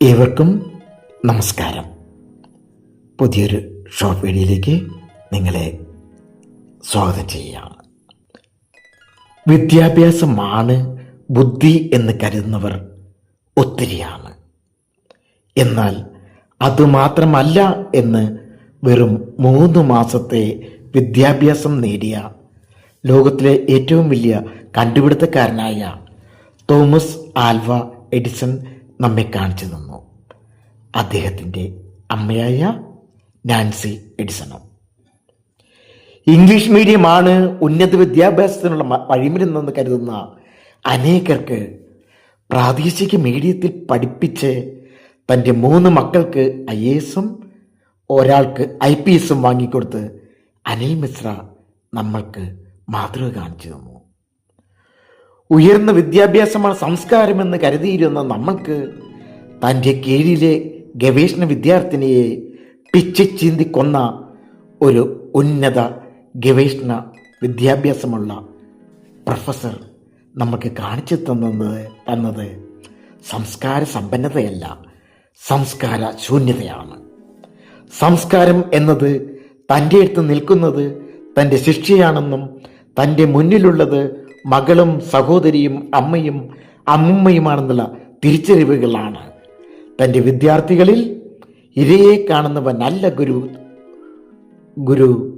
ഏവർക്കും നമസ്കാരം. പുതിയൊരു ഷോർട്ട് വീഡിയോയിലേക്ക് നിങ്ങളെ സ്വാഗതം ചെയ്യുകയാണ് വിദ്യാഭ്യാസമാണ് ബുദ്ധി എന്ന് കരുതുന്നവർ ഒത്തിരിയാണ്. എന്നാൽ അതുമാത്രമല്ല എന്ന് വെറും മൂന്ന് മാസത്തെ വിദ്യാഭ്യാസം നേടിയ ലോകത്തിലെ ഏറ്റവും വലിയ കണ്ടുപിടുത്തക്കാരനായ തോമസ് ആൽവ എഡിസൺ നമ്മെ കാണിച്ചു തന്നു. അദ്ദേഹത്തിന്റെ അമ്മയായ നാൻസി എഡിസണും. ഇംഗ്ലീഷ് മീഡിയമാണ് ഉന്നത വിദ്യാഭ്യാസത്തിനുള്ള വഴിമരുന്നെന്ന് കരുതുന്ന അനേകർക്ക് പ്രാദേശിക മീഡിയത്തിൽ പഠിപ്പിച്ച് തന്റെ മൂന്ന് മക്കൾക്ക് ഐ എ എസും ഒരാൾക്ക് ഐ പി എസും വാങ്ങിക്കൊടുത്ത് അനിൽ മിശ്ര നമ്മൾക്ക് മാതൃക കാണിച്ചു തന്നു. ഉയർന്ന വിദ്യാഭ്യാസമാണ് സംസ്കാരമെന്ന് കരുതിയിരുന്ന നമ്മൾക്ക് തന്റെ കീഴിലെ ഗവേഷണ വിദ്യാർത്ഥിനിയെ പിച്ചി ചീന്തി കൊന്ന ഒരു ഉന്നത ഗവേഷണ വിദ്യാഭ്യാസമുള്ള പ്രൊഫസർ നമുക്ക് കാണിച്ചു തന്നത് തന്നത് സംസ്കാര സമ്പന്നതയല്ല സംസ്കാര ശൂന്യതയാണ്. സംസ്കാരം എന്നത് തന്റെ അടുത്ത് നിൽക്കുന്നത് തന്റെ ശിക്ഷയാണെന്നും തന്റെ മുന്നിലുള്ളത് മകളും സഹോദരിയും അമ്മയും അമ്മുമ്മയുമാണെന്നുള്ള തിരിച്ചറിവുകളാണ്. തന്റെ വിദ്യാർത്ഥികളിൽ ഇരയെ കാണുന്നവൻ നല്ല ഗുരു ഗുരു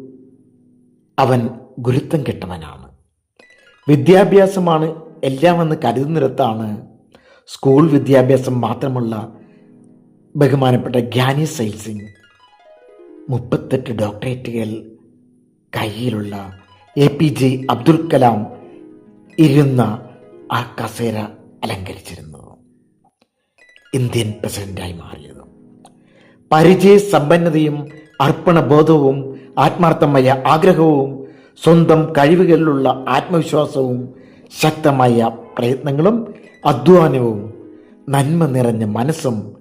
അവൻ ഗുരുത്വം കെട്ടവനാണ്. വിദ്യാഭ്യാസമാണ് എല്ലാമെന്ന് കരുതുന്നിടത്താണ് സ്കൂൾ വിദ്യാഭ്യാസം മാത്രമുള്ള ബഹുമാനപ്പെട്ട ഗ്യാനി സൈൽസിംഗ് മുപ്പത്തെട്ട് ഡോക്ടറേറ്റുകൾ കയ്യിലുള്ള A P J Abdul Kalam ഇരുന്ന ആ കസേര അലങ്കരിച്ചിരുന്നത് ഇന്ത്യൻ പ്രസിഡന്റായി മാറിയത് പരിചയ സമ്പന്നതയും അർപ്പണബോധവും ആത്മാർത്ഥമായ ആഗ്രഹവും സ്വന്തം കഴിവുകളിലുള്ള ആത്മവിശ്വാസവും ശക്തമായ പ്രയത്നങ്ങളും അധ്വാനവും നന്മ നിറഞ്ഞ മനസ്സും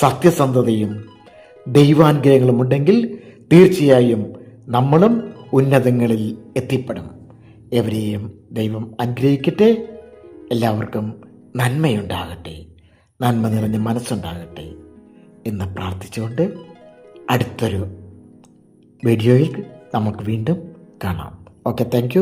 സത്യസന്ധതയും ദൈവാനുഗ്രഹങ്ങളും ഉണ്ടെങ്കിൽ തീർച്ചയായും നമ്മളും ഉന്നതങ്ങളിൽ എത്തിപ്പെടും. എവരെയും ദൈവം അനുഗ്രഹിക്കട്ടെ. എല്ലാവർക്കും നന്മയുണ്ടാകട്ടെ. നന്മ നിറഞ്ഞ മനസ്സുണ്ടാകട്ടെ എന്ന് പ്രാർത്ഥിച്ചുകൊണ്ട് അടുത്തൊരു വീഡിയോയിൽ നമുക്ക് വീണ്ടും കാണാം. Okay thank